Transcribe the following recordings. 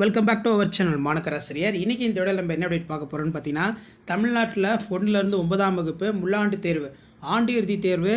Welcome back to our channel மாணக்கராசிரியர் இன்றைக்கி இந்த விட நம்ம என்ன அப்டேட் பார்க்க போகிறோம்னு பார்த்தீங்கன்னா தமிழ்நாட்டில் ஒன்றுலேருந்து ஒன்பதாம் வகுப்பு முள்ளாண்டு தேர்வு. ஆண்டு இறுதி தேர்வு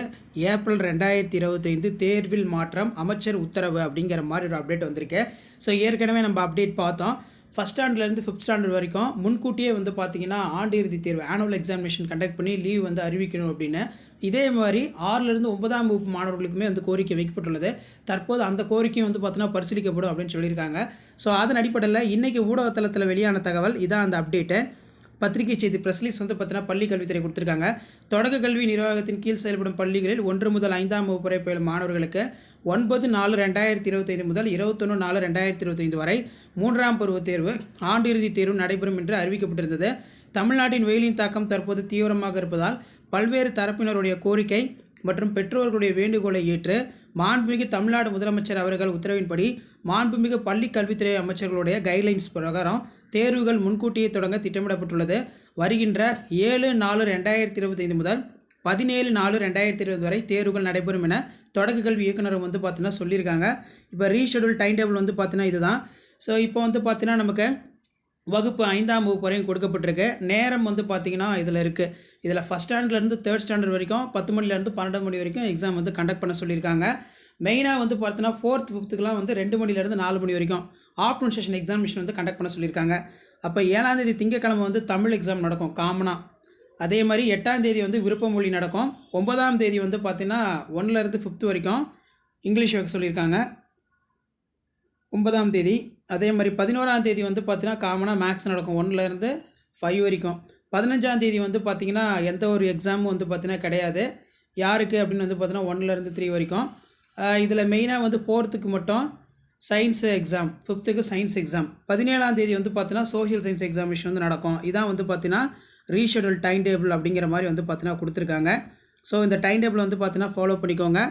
ஏப்ரல் ரெண்டாயிரத்தி இருபத்தைந்து தேர்வில் மாற்றம் அமைச்சர் உத்தரவு அப்படிங்கிற மாதிரி ஒரு அப்டேட் வந்திருக்கு. ஸோ ஏற்கனவே நம்ம அப்டேட் பார்த்தோம். ஃபஸ்ட் ஸ்டாண்டர்ட்லேருந்து ஃபிஃப்த் ஸ்டாண்டர்ட் வரைக்கும் முன்கூட்டியே வந்து பார்த்தீங்கன்னா ஆண்டு இறுதி தேர்வு ஆனுவல் எக்ஸாமினேஷன் கண்டக்ட் பண்ணி லீவ் வந்து அறிவிக்கணும் அப்படின்னு. இதே மாதிரி ஆறிலிருந்து ஒன்பதாம் வகுப்பு மாணவர்களுக்குமே வந்து கோரிக்கை வைக்கப்பட்டுள்ளது. தற்போது அந்த கோரிக்கையும் வந்து பார்த்தீங்கன்னா பரிசீலிக்கப்படும் அப்படின்னு சொல்லியிருக்காங்க. ஸோ அதன் அடிப்படையில் இன்றைக்கி ஊடகத்தளத்தில் வெளியான தகவல் இதான் அந்த அப்டேட்டு பத்திரிகை செய்தி ப்ரெஸ்லீஸ் வந்து பார்த்தீங்கன்னா பள்ளி கல்வித்துறை கொடுத்துருக்காங்க. தொடக்க கல்வி நிர்வாகத்தின் கீழ் செயல்படும் பள்ளிகளில் ஒன்று முதல் ஐந்தாம் வகுப்பு வரை பயிலும் மாணவர்களுக்கு ஒன்பது நாலு ரெண்டாயிரத்தி இருபத்தைந்து முதல் இருபத்தொன்று நாலு ரெண்டாயிரத்தி இருபத்தைந்து வரை மூன்றாம் பருவ தேர்வு ஆண்டு தேர்வு நடைபெறும் என்று அறிவிக்கப்பட்டிருந்தது. தமிழ்நாட்டின் வெயிலின் தாக்கம் தற்போது தீவிரமாக இருப்பதால் பல்வேறு தரப்பினருடைய கோரிக்கை மற்றும் பெற்றோர்களுடைய வேண்டுகோளை ஏற்று மாண்புமிகு தமிழ்நாடு முதலமைச்சர் அவர்கள் உத்தரவின்படி மாண்புமிகு பள்ளி கல்வித்துறை அமைச்சர்களுடைய கைட்லைன்ஸ் பிரகாரம் தேர்வுகள் முன்கூட்டியே தொடங்க திட்டமிடப்பட்டுள்ளது. வருகின்ற ஏழு நாலு ரெண்டாயிரத்தி இருபத்தைந்து முதல் பதினேழு நாலு ரெண்டாயிரத்தி இருபது வரை தேர்வுகள் நடைபெறும் என தொடக்க கல்வி இயக்குனர் வந்து பார்த்தீங்கன்னா சொல்லியிருக்காங்க. இப்போ ரீஷெடியூல் டைம் டேபிள் வந்து பார்த்தீங்கன்னா இதுதான். ஸோ இப்போ வந்து பார்த்தீங்கன்னா நமக்கு வகுப்பு ஐந்தாம் வகுப்பு வரையும் கொடுக்கப்பட்டிருக்கு. நேரம் வந்து பார்த்தீங்கன்னா இதில் இருக்குது இதில் ஃபஸ்ட் ஸ்டாண்டர்ட்லேருந்து தேர்ட் ஸ்டாண்டர்ட் வரைக்கும் பத்து மணிலேருந்து பன்னெண்டு மணி வரைக்கும் எக்ஸாம் வந்து கண்டக்ட் பண்ண சொல்லியிருக்காங்க. மெயினாக வந்து பார்த்தீங்கன்னா ஃபோர்த் ஃபிஃப்த்துக்குலாம் வந்து ரெண்டு மணிலேருந்து நாலு மணி வரைக்கும் ஆஃப்டர்நூன் செஷன் எக்ஸாமினேஷன் வந்து கண்டக்ட் பண்ண சொல்லியிருக்காங்க. அப்போ ஏழாம் தேதி திங்கக்கிழமை வந்து தமிழ் எக்ஸாம் நடக்கும் காமனாக அதே மாதிரி எட்டாம் தேதி வந்து விருப்ப மொழி நடக்கும். ஒன்பதாம் தேதி வந்து பார்த்திங்கன்னா ஒன்றுலேருந்து ஃபிஃப்த் வரைக்கும் இங்கிலீஷ் வைக்க சொல்லியிருக்காங்க. ஒன்பதாம் தேதி. அதே மாதிரி பதினோராம் தேதி வந்து பார்த்தீங்கன்னா காமனாக மேக்ஸ் நடக்கும். ஒன்றுலேருந்து ஃபைவ் வரைக்கும். பதினஞ்சாம் தேதி வந்து பார்த்திங்கன்னா எந்த ஒரு எக்ஸாமும் வந்து பார்த்திங்கன்னா கிடையாது. யாருக்கு அப்படின்னு வந்து பார்த்தீங்கன்னா ஒன்றுலேருந்து த்ரீ வரைக்கும். இதில் மெயினாக வந்து ஃபோர்த்துக்கு மட்டும் சயின்ஸ் எக்ஸாம் ஃபிஃப்த்துக்கு சயின்ஸ் எக்ஸாம் பதினேழாம் தேதி வந்து பார்த்தீங்கன்னா சோஷியல் சயின்ஸ் எக்ஸாமினேஷன் வந்து நடக்கும். இதான் வந்து பார்த்தீங்கன்னா ரீஷெடியூல் டைம் டேபிள் அப்படிங்கிற மாதிரி வந்து பார்த்தீங்கன்னா கொடுத்துருக்காங்க. ஸோ இந்த டைம் டேபிள் வந்து பார்த்தீங்கன்னா ஃபாலோ பண்ணிக்கோங்க.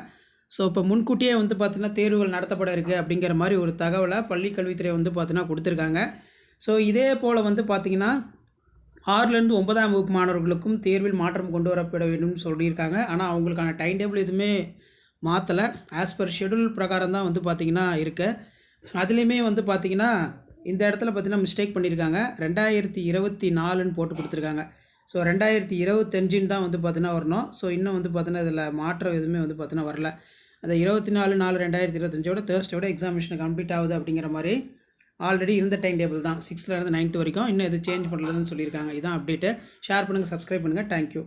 ஸோ இப்போ முன்கூட்டியே வந்து பார்த்தீங்கன்னா தேர்வுகள் நடத்தப்பட இருக்குது அப்படிங்கிற மாதிரி ஒரு தகவலை பள்ளிக்கல்வித்துறை வந்து பார்த்தீங்கன்னா கொடுத்துருக்காங்க. ஸோ இதே போல் வந்து பார்த்திங்கன்னா ஆறுலேருந்து ஒன்பதாம் வகுப்பு மாணவர்களுக்கும் தேர்வில் மாற்றம் கொண்டு வரப்பட வேண்டும்னு சொல்லியிருக்காங்க. ஆனால் அவங்களுக்கான டைம் டேபிள் எதுவுமே மாற்றலை ஆஸ் பர் ஷெடியூல் பிரகாரம் தான் வந்து பார்த்திங்கன்னா இருக்குது அதுலேயுமே வந்து பார்த்திங்கன்னா இந்த இடத்துல பார்த்திங்கன்னா மிஸ்டேக் பண்ணியிருக்காங்க. ரெண்டாயிரத்தி இருபத்தி நாலுன்னு போட்டு கொடுத்துருக்காங்க. ஸோ ரெண்டாயிரத்தி இருபத்தஞ்சின்னு தான் வந்து பார்த்தீங்கன்னா வரணும். ஸோ இன்னும் வந்து பார்த்தீங்கன்னா இதில் மாற்றம் எதுவுமே வந்து பார்த்தீங்கன்னா வரல. அந்த இருபத்தி நாலு நாலு ரெண்டாயிரத்தி இருபத்தஞ்சோட தேர்ஸ்டோட எக்ஸாமினேஷன் கம்ப்ளீட் ஆகுது அப்படிங்கிற மாதிரி ஆல்ரெடி இருந்த டைம் டேபிள் தான் சிக்ஸ்த்லேருந்து நைன்த் வரைக்கும். இன்னும் எது சேஞ்ச் பண்ணுறதுன்னு சொல்லியிருக்காங்க. இதான் அப்டேட்டு ஷேர் பண்ணுங்கள் சப்ஸ்கிரைப் பண்ணுங்கள் தேங்க்யூ